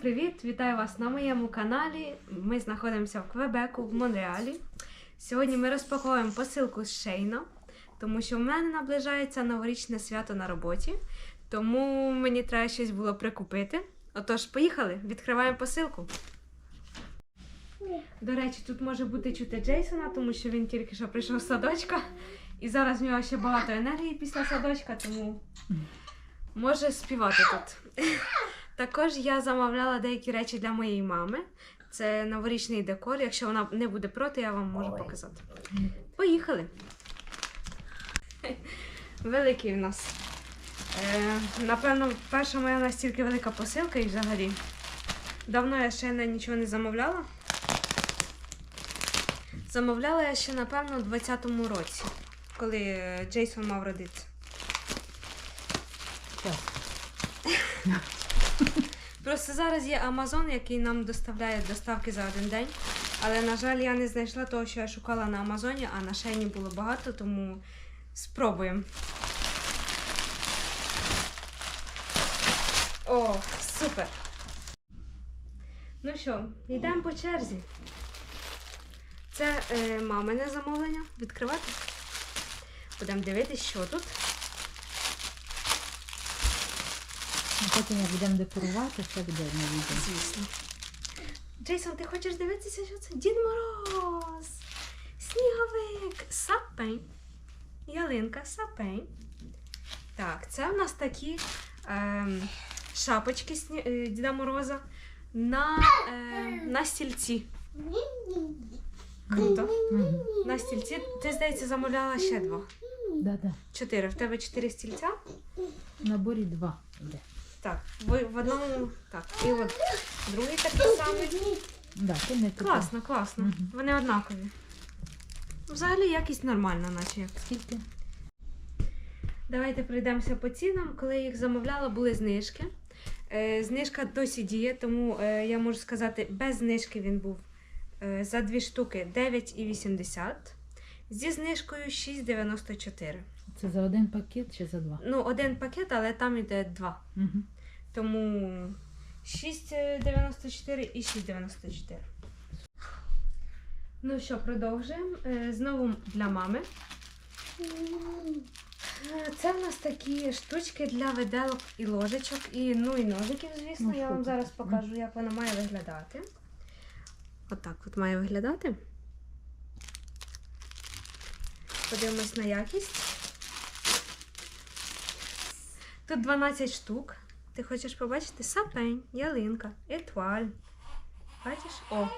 привіт! Вітаю вас на моєму каналі. Ми знаходимося в Квебеку, в Монреалі. Сьогодні ми розпаковуємо посилку з Шейна, тому що в мене наближається новорічне свято на роботі, тому мені треба щось було прикупити. Отож, поїхали, відкриваємо посилку. До речі, тут може бути чути Джейсона, тому що він тільки що прийшов з садочка, і зараз в нього ще багато енергії після садочка, тому може співати тут. Також я замовляла деякі речі для моєї мами. Це новорічний декор. Якщо вона не буде проти, я вам можу показати. Поїхали. Великий в нас. Е, напевно, перша моя настільки велика посилка і взагалі. Давно я ще на нічого не замовляла. Замовляла я ще, напевно, у 20-му році, коли Джейсон мав родитися. Так. Просто зараз є Amazon, який нам доставляє доставки за один день. Але, на жаль, я не знайшла того, що я шукала на Амазоні, а на Шейні було багато, тому спробуємо. О, супер! Ну що, йдемо по черзі. Це е, мамине замовлення. Відкривати. Будемо дивитися, що тут. А потім як будемо декорувати, це буде на відео. Звісно. Джейсон, ти хочеш дивитися, що це? Дід Мороз! Сніговик! Сапень. Ялинка, сапень. Так, це в нас такі ем, шапочки сні... е, Діда Мороза на, е, на стільці. Круто. На стільці. Ти, здається, замовляла ще два. Да, да. Чотири. В тебе чотири стільця? В наборі два йде. Так, в, в одному. Так, і от другий такий самий. Да, то не таке. Класно, класно. Мгм. Вони однакові. Взагалі якість нормальна, наче як. Скільки? Давайте пройдемося по цінам. Коли я їх замовляла, були знижки. Е, знижка досі діє, тому е, я можу сказати, без знижки він був е, за дві штуки 9,80. Зі знижкою 6,94. Це за один пакет чи за два? Ну, один пакет, але там йде два. Угу. Тому 6,94 і 6,94. Ну що, продовжуємо. Е, Знову для мами. Це в нас такі штучки для виделок і ложечок, і, ну і ножиків, звісно. Ну, Я вам зараз покажу, як вона має виглядати. Отак от має виглядати. Подивимось на якість. Тут 12 штук. Ти хочеш побачити сапень, ялинка, етуаль. Бачиш? О,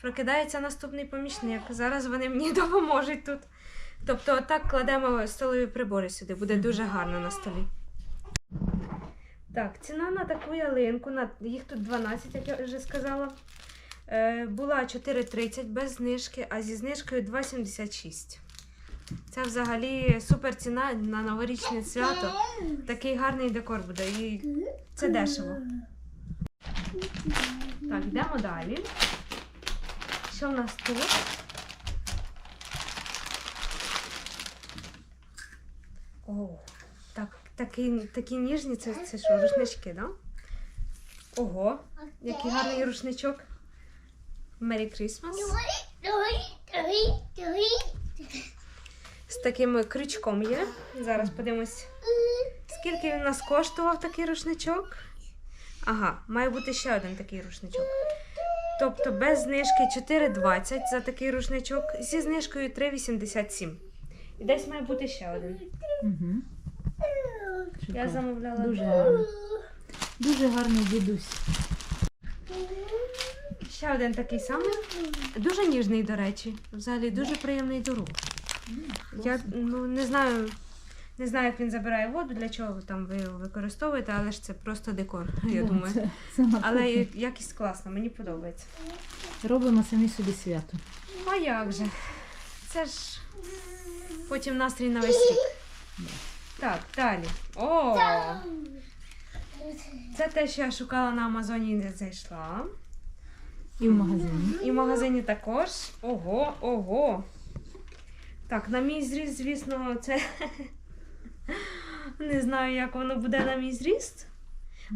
прокидається наступний помічник. Зараз вони мені допоможуть тут. Тобто, отак кладемо столові прибори сюди, буде дуже гарно на столі. Так, ціна на таку ялинку, на, їх тут 12, як я вже сказала. Е, була 4,30 без знижки, а зі знижкою 2,76. Це взагалі супер ціна на новорічне свято. Такий гарний декор буде. І це дешево. Так, йдемо далі. Що в нас тут? О, так, такі, такі ніжні, це, це що, рушнички, да? Ого, який гарний рушничок. Merry Christmas. З таким крючком є. Зараз подивимось, скільки він у нас коштував такий рушничок. Ага, має бути ще один такий рушничок. Тобто без знижки 4,20 за такий рушничок, зі знижкою 3,87. І десь має бути ще один. Угу. Я замовляла. Дуже гарно. Дуже гарний дідусь. Ще один такий самий. Дуже ніжний, до речі. Взагалі дуже приємний до рук. Я ну, не знаю, не знаю, як він забирає воду, для чого там ви його використовуєте, але ж це просто декор, я Да, думаю. Це, це Але якість класна, мені подобається. Робимо самі собі свято. А як же? Це ж потім настрій на весь рік. Так, далі. О! Це те, що я шукала на Амазоні і не зайшла. І в магазині. І в магазині також. Ого, ого. Так, на мій зріст, звісно, це. Не знаю, як воно буде на мій зріст.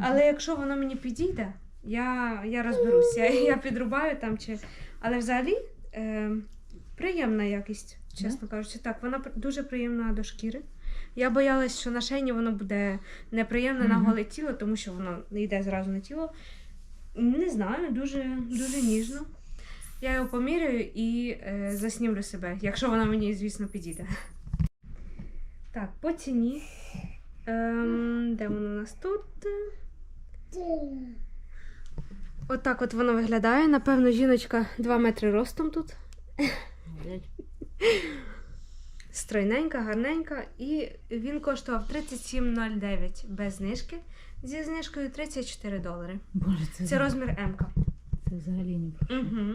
Але якщо воно мені підійде, Я, я розберусь, я, я підрубаю там чи. Але взагалі е, приємна якість, чесно кажучи. Так, вона дуже приємна до шкіри. Я боялась, що на шейні воно буде неприємне на голе тіло, тому що воно йде зразу на тіло. Не знаю, дуже, дуже ніжно. Я його поміряю і е, заснімлю себе, якщо вона мені, звісно, підійде. Так, по ціні. Ем, де воно у нас тут? Отак от воно виглядає. Напевно, жіночка 2 метри ростом тут. Стройненька, гарненька. І він коштував 37,09 без знижки. Зі знижкою 34 долари. Боже, це, Це розмір М. це взагалі не про що. Угу.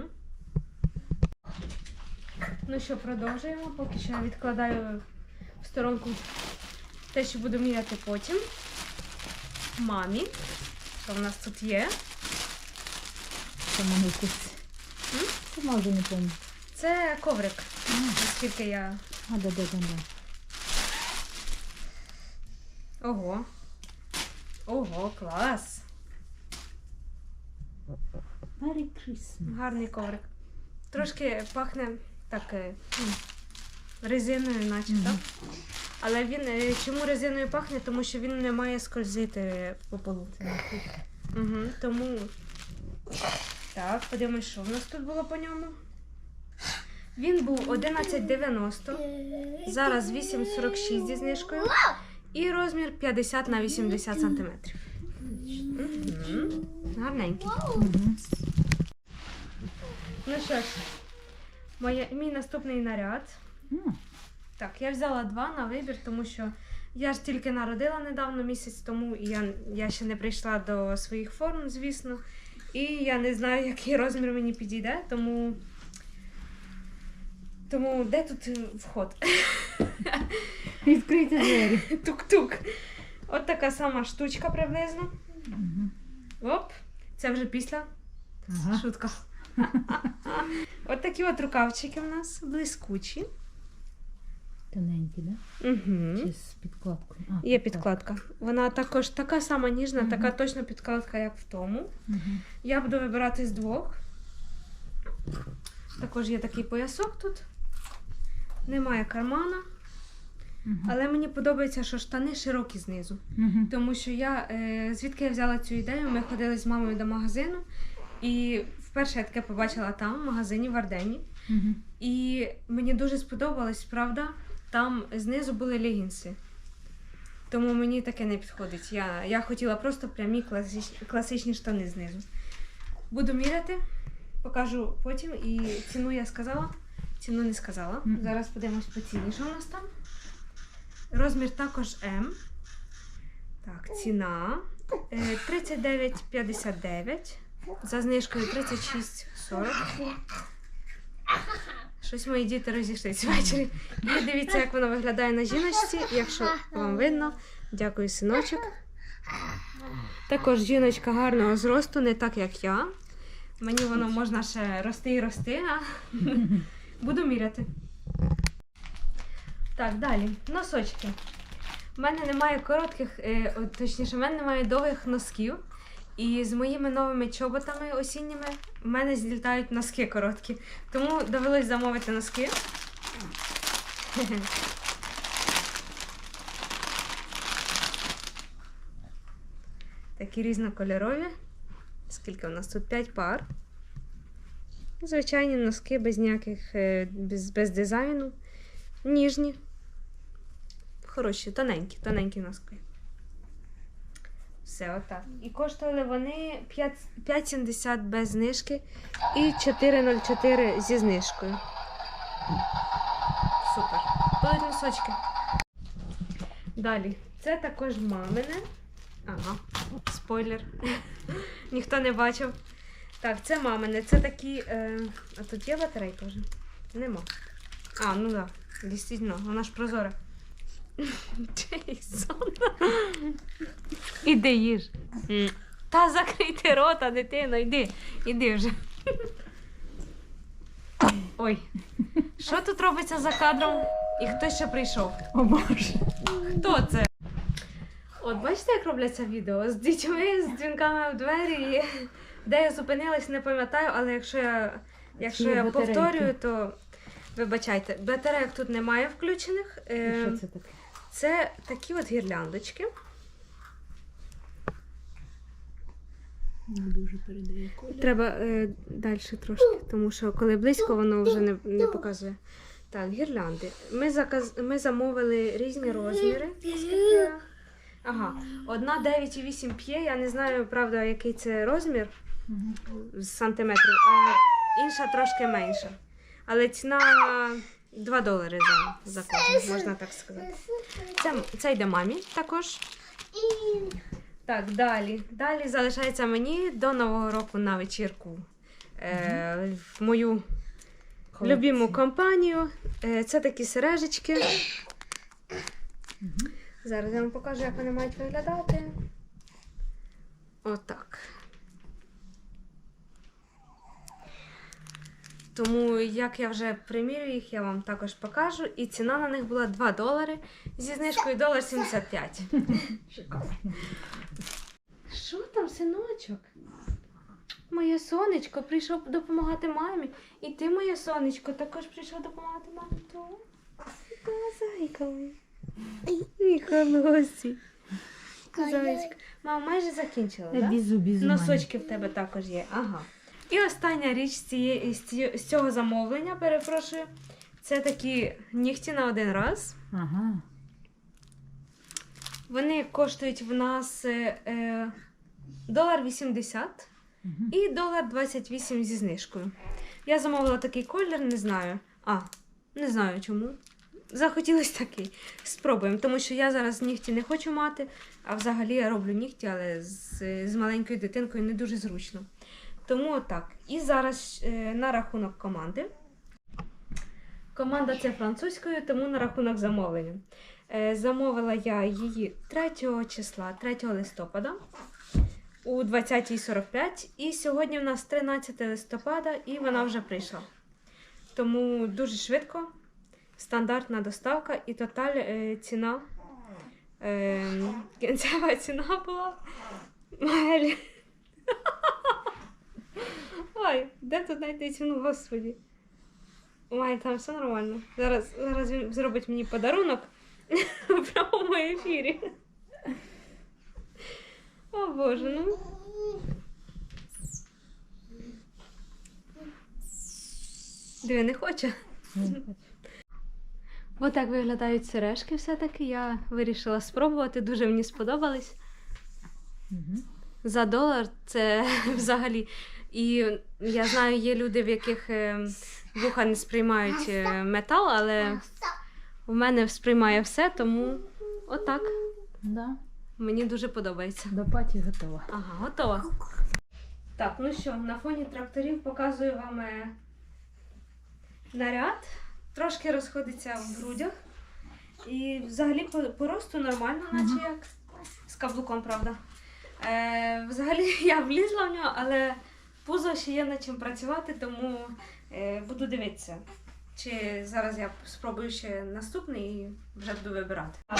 Ну що, продовжуємо. Поки що я відкладаю в сторонку те, що буду міряти потім. Мамі. Що в нас тут є? Це мене якось. М? Сама вже не пам'ятаю. Це коврик, наскільки я. А, да, да, да, да. Ого. Ого, клас. Merry Christmas. Гарний коврик. Трошки пахне так е, резиною, наче, так? Але він е, чому резиною пахне? Тому що він не має скользити по полу. Угу, тому. Так, подивимось, що в нас тут було по ньому. Він був 11,90, зараз 8,46 зі знижкою. І розмір 50 на 80 сантиметрів. Гарненький. Ну що ж, моє, мій наступний наряд. М, Так, я взяла два на вибір, тому що я ж тільки народила недавно місяць тому, і я, я ще не прийшла до своїх форм, звісно. І я не знаю, який розмір мені підійде, тому. Тому де тут е, вход? Відкрийте двері. Тук-тук. От така сама штучка приблизно. Оп, це вже після. Ага. Шутка. От такі от рукавчики в нас блискучі. Тоненькі, да? Угу. Чи з підкладкою? А, Є підкладка. Вона також така сама ніжна, Мгм. така точно підкладка, як в тому. Мгм. Я буду вибирати з двох. Також є такий поясок тут. Немає кармана. Мгм. Але мені подобається, що штани широкі знизу. Мгм. Тому що я е, звідки я взяла цю ідею? Ми ходили з мамою до магазину, і вперше я таке побачила там, в магазині в Ардені. Мгм. І мені дуже сподобалось, правда, там знизу були легінси. Тому мені таке не підходить. Я, я хотіла просто прямі класичні, класичні штани знизу. Буду міряти, покажу потім. І ціну я сказала, ціну не сказала. Зараз подивимось по ціні, що у нас там. Розмір також М. Так, ціна е, 39,59. За знижкою 36,40. Щось мої діти розійшлися ввечері. І дивіться, як воно виглядає на жіночці. Якщо вам видно, дякую, синочок. Також жіночка гарного зросту, не так як я. Мені воно можна ще рости і рости, а буду міряти. Так, далі. Носочки. У мене немає коротких, е, точніше, в мене немає довгих носків. І з моїми новими чоботами осінніми в мене злітають носки короткі. Тому довелось замовити носки. Такі різнокольорові. Скільки у нас тут? 5 пар. Звичайні носки без ніяких, е, без, без дизайну. Ніжні. Хороші, тоненькі, тоненькі носки. Все, отак. І коштували вони 5,70 без знижки і 4,04 зі знижкою. Супер. Будуть носочки. Далі. Це також мамине. Ага, спойлер. Ніхто не бачив. Так, це мамине. Це такі. Е... А тут є батарейка вже? Нема. А, ну так. Да. Дійсно, вона ж прозора. Джейсон. Іди їж. Та закрийте рота, дитино, йди, іди вже. Ой, що тут робиться за кадром? І хто ще прийшов? О Боже. Хто це? От бачите, як робляться відео з дітьми, з дзвінками в двері. Де я зупинилась, не пам'ятаю, але якщо я, якщо я повторюю, то вибачайте, батарейок тут немає включених. І Е, Що це таке? Це такі от гірляндочки. Не дуже передає колір. Треба е, далі трошки, тому що коли близько, воно вже не, не показує. Так, гірлянди. Ми, заказ... Ми замовили різні розміри. Ага, одна 9,8 п'є. Я не знаю, правда, який це розмір з сантиметрів, а інша трошки менша. Але ціна 2 долари за, за кожен, можна так сказати. Це, це йде мамі також. Так, далі. Далі залишається мені до Нового року на вечірку. Е, в мою Колекція. любиму компанію. Е, це такі сережечки. Зараз я вам покажу, як вони мають виглядати. Отак. Тому, як я вже примірю їх, я вам також покажу. І ціна на них була 2 долари зі знижкою долар 75. Шикарно. Що там, синочок? Моє сонечко прийшов допомагати мамі. І ти, моє сонечко, також прийшов допомагати мамі. То? Та, зайка моя. Мій холосі. Зайчик. Мама майже закінчила, Е, так? Бізу, бізу. Носочки в тебе також є. Ага. І остання річ з, цієї, з, цього замовлення, перепрошую. Це такі нігті на один раз. Ага. Вони коштують в нас е, е, долар 80 Мгм. і долар 28 зі знижкою. Я замовила такий колір, не знаю. А, не знаю чому. Захотілось такий. Спробуємо, тому що я зараз нігті не хочу мати, а взагалі я роблю нігті, але з, з маленькою дитинкою не дуже зручно. Тому отак. І зараз е, на рахунок команди. Команда це французькою, тому на рахунок замовлення. Е, замовила я її 3 числа, 3 листопада у 20.45. І сьогодні в нас 13 листопада, і вона вже прийшла. Тому дуже швидко. Стандартна доставка і тоталь е, ціна. Е, кінцева ціна була. Майлі. Де тут знайти ціну, господі? Май, там все нормально. Зараз, зараз він зробить мені подарунок в прямому ефірі. О Боже, ну. Диви, не хоче. Отак виглядають сережки все-таки. Я вирішила спробувати, дуже мені сподобались. За долар це взагалі. І я знаю, є люди, в яких е, вуха не сприймають е, метал, але в мене сприймає все, тому отак. Да. Мені дуже подобається. До паті готова. Ага, готова. Так, ну що, на фоні тракторів показую вам е, наряд. Трошки розходиться в грудях. І взагалі по, по росту нормально, наче як. З каблуком, правда. Е, взагалі я влізла в нього, але пузо ще є над чим працювати, тому е, буду дивитися. Чи зараз я спробую ще наступний і вже буду вибирати. А.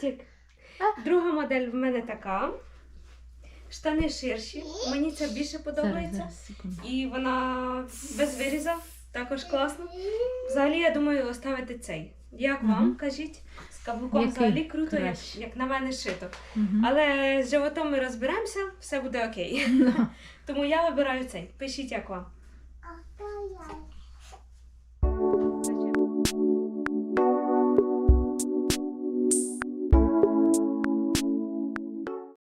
Зайчик. Друга модель в мене така. Штани ширші. Мені це більше подобається. І вона без виріза, також класно. Взагалі, я думаю, оставити цей. Як вам, кажіть, каблуком Який взагалі круто, як, краще? як на мене шито. Мгм. Але з животом ми розберемося, все буде окей. Тому я вибираю цей. Пишіть, як вам.